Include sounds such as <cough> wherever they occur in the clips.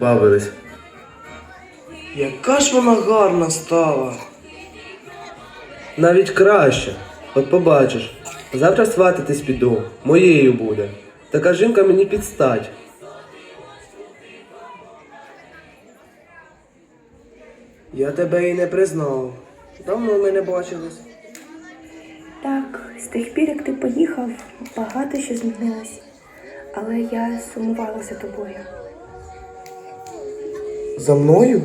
бавились. Яка ж вона гарна стала. Навіть краще. От побачиш. Завтра свататись піду, моєю буде. Така жінка мені підстать. Я тебе і не признав. Давно ми не бачились. Так, з тих пір, як ти поїхав, багато що змінилось. Але я сумувала за тобою. За мною?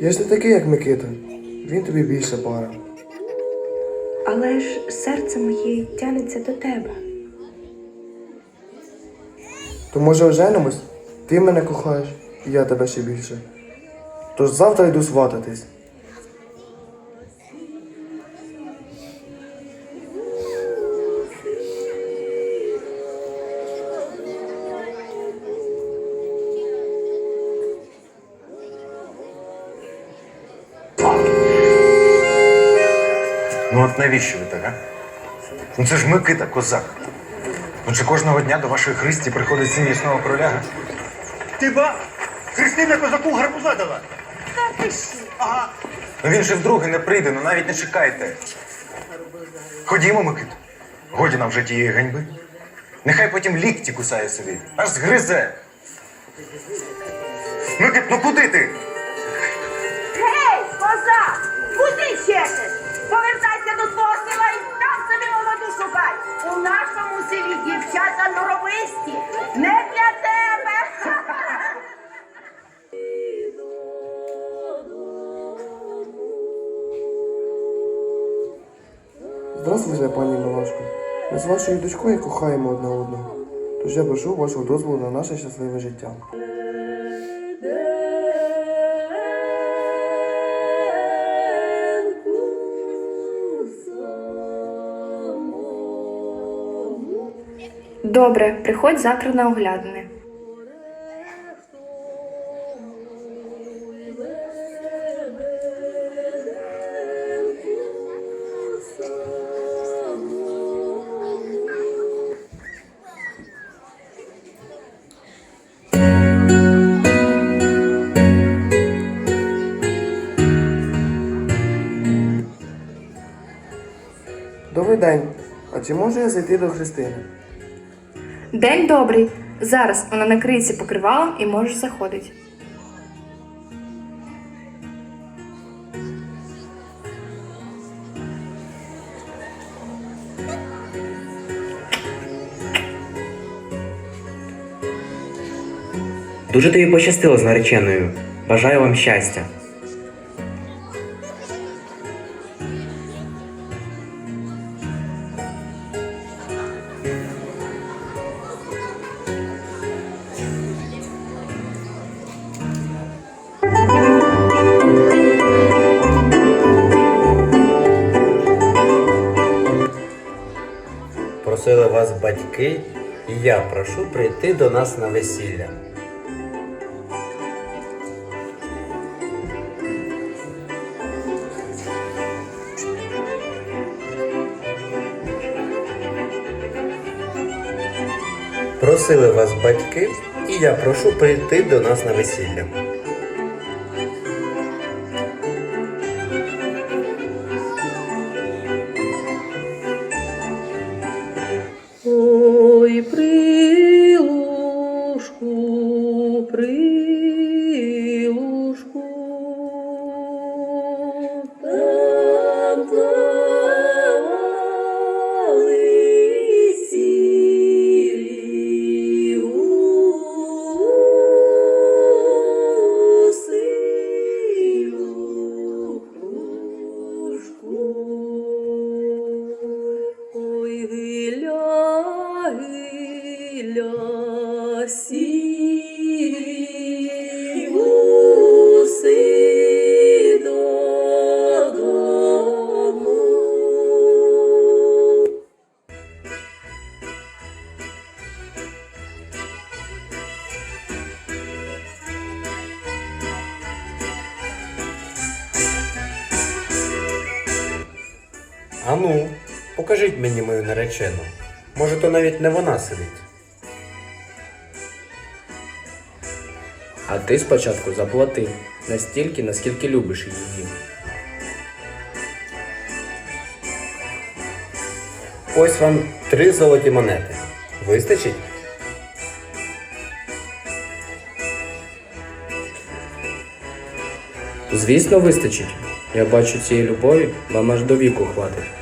Я ж не такий, як Микита. Він тобі більше пара. Але ж серце моє тянеться до тебе. То може оженимось? Ти мене кохаєш, і я тебе ще більше. Тож завтра йду свататись. Ну от навіщо ви так, а? Ну це ж Микита козак. Ну чи кожного дня до вашої Христі приходить син ясного короля? Ти ба! Христина козаку гарбуза дала! Ну він же вдруге не прийде, ну навіть не чекайте. Ходімо, Микито. Годі нам вже тієї ганьби. Нехай потім лікті кусає собі, аж згризе. Микит, ну куди ти? Гей! Куди чешеш? Повертайся до свого села і там собі молоду шукай. У нашому селі дівчата норовисті. Не для тебе. <laughs> Здравствуйте, пані Милашко. Ми з вашою дочкою кохаємо одне одного. Тож я прошу вашого дозволу на наше щасливе життя. Добре, приходь завтра на оглядини. Добрий день. А чи можу я зайти до Христини? День добрий. Зараз вона накриється покривалом і можеш заходити. Дуже тобі пощастило з нареченою. Бажаю вам щастя. Батьки, і я прошу прийти до нас на весілля. Просили вас батьки, і я прошу прийти до нас на весілля. Ану, покажіть мені мою наречену. Може, то навіть не вона сидить. А ти спочатку заплати настільки, наскільки любиш її. Ось вам три золоті монети. Вистачить? Звісно, вистачить. Я бачу цієї любові, вам аж до віку хватить.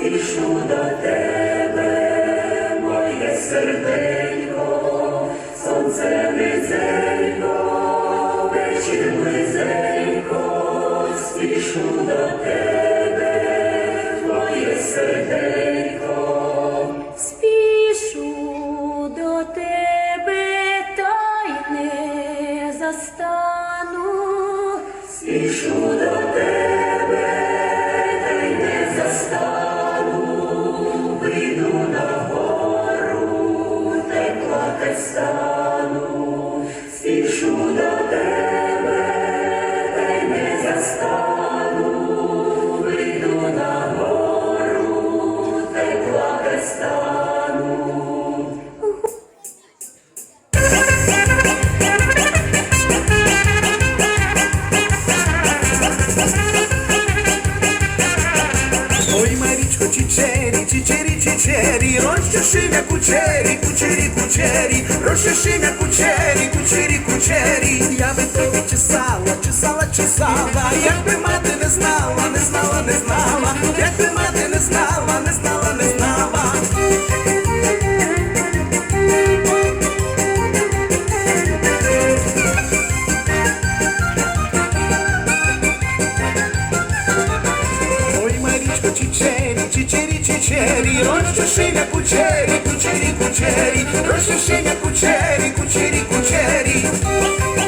Спішу до тебе, моє серденько. Сонце низенько, вечір близенько, спішу до тебе, моє серденько. Спішу до тебе, та й не застану. Спішу до тебе, плакать стану. Спішу до тебе, та й не застану. Чичері, чичері, чичері, розчешиня кучері, кучері, кучері, розчешиня кучері, кучері, кучері. Я би тобі чесала, чесала, чесала, якби мати не знала, не знала, не знала, кучері, розчешиня кучері, кучері, кучері, розчешиня кучері, кучері, кучері.